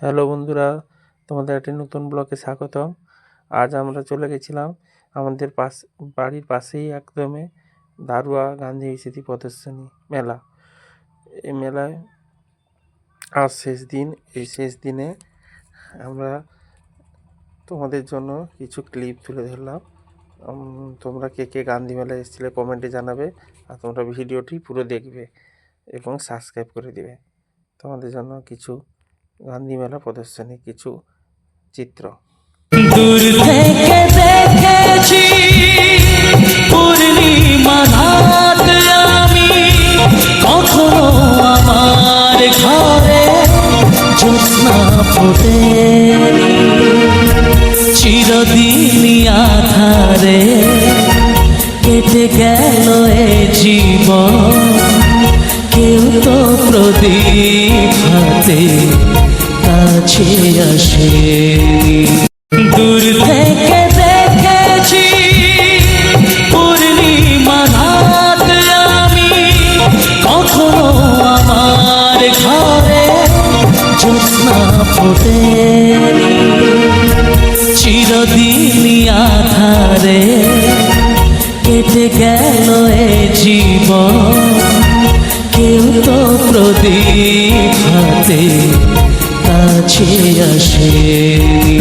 Hello বন্ধুরা, তোমাদের একটি নতুন ব্লগে স্বাগতম। আজ আমরা চলে গেছিলাম আমাদের পাশ, বাড়ির পাশেই একদমে দারুয়া গান্ধী স্মৃতি প্রদর্শনী মেলা। এই মেলায় আজ শেষ দিন, এই শেষ দিনে আমরা তোমাদের জন্য কিছু ক্লিপ তুলে ধরলাম। তোমরা কে কে গান্ধী মেলায় এসেছিলে কমেন্টে জানাবে আর তোমরা ভিডিওটি পুরো দেখবে এবং সাবস্ক্রাইব করে দিবে। তোমাদের জন্য কিছু গান্ধী মেলা প্রদর্শনী কিছু চিত্র। দূর থেকে দেখেছি পূর্ণিমা রাত আমি কখনো আমার ঘরে জ্যোৎস্না চিরদিনই আধারে কেটে গেল এ জীবন। কেউ তো প্রদীপ হাতে কাছে আসেনি দূর থেকে পূর্ণিমা কখনো আমার ঘরে জ্যোৎস্না ফোটে কেটে গেল এ জীবন। কেউ তো প্রদীপ হাতে কাছে আসেনি।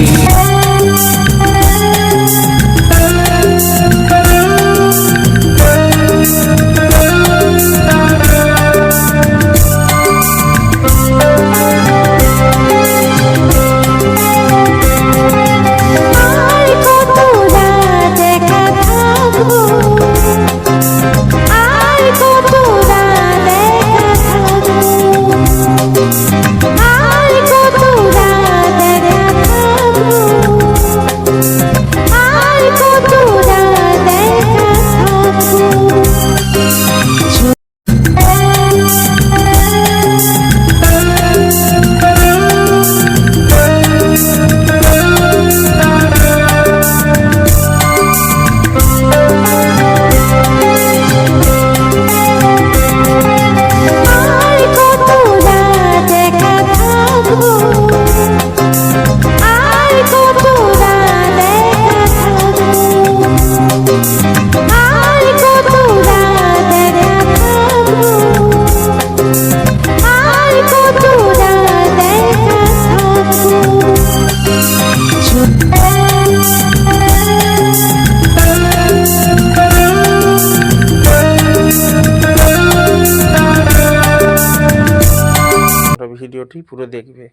ভিডিওটি পুরো দেখবে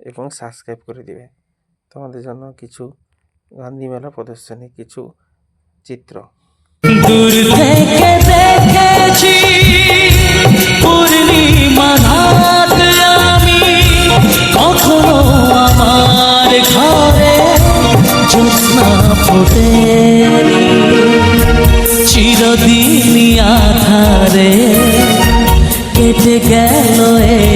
এবং সাবস্ক্রাইব করে দিবে। তোমাদের জন্য কিছু গান্ধী মেলা প্রদর্শনী, কিছু চিত্র। চিরদিনই আধারে কেটে গেল এ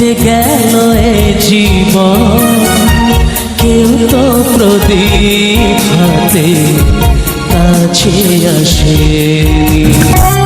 কেটে গেল এ জীবন কেউ তো প্রদীপ হাতে কাছে আসেনি।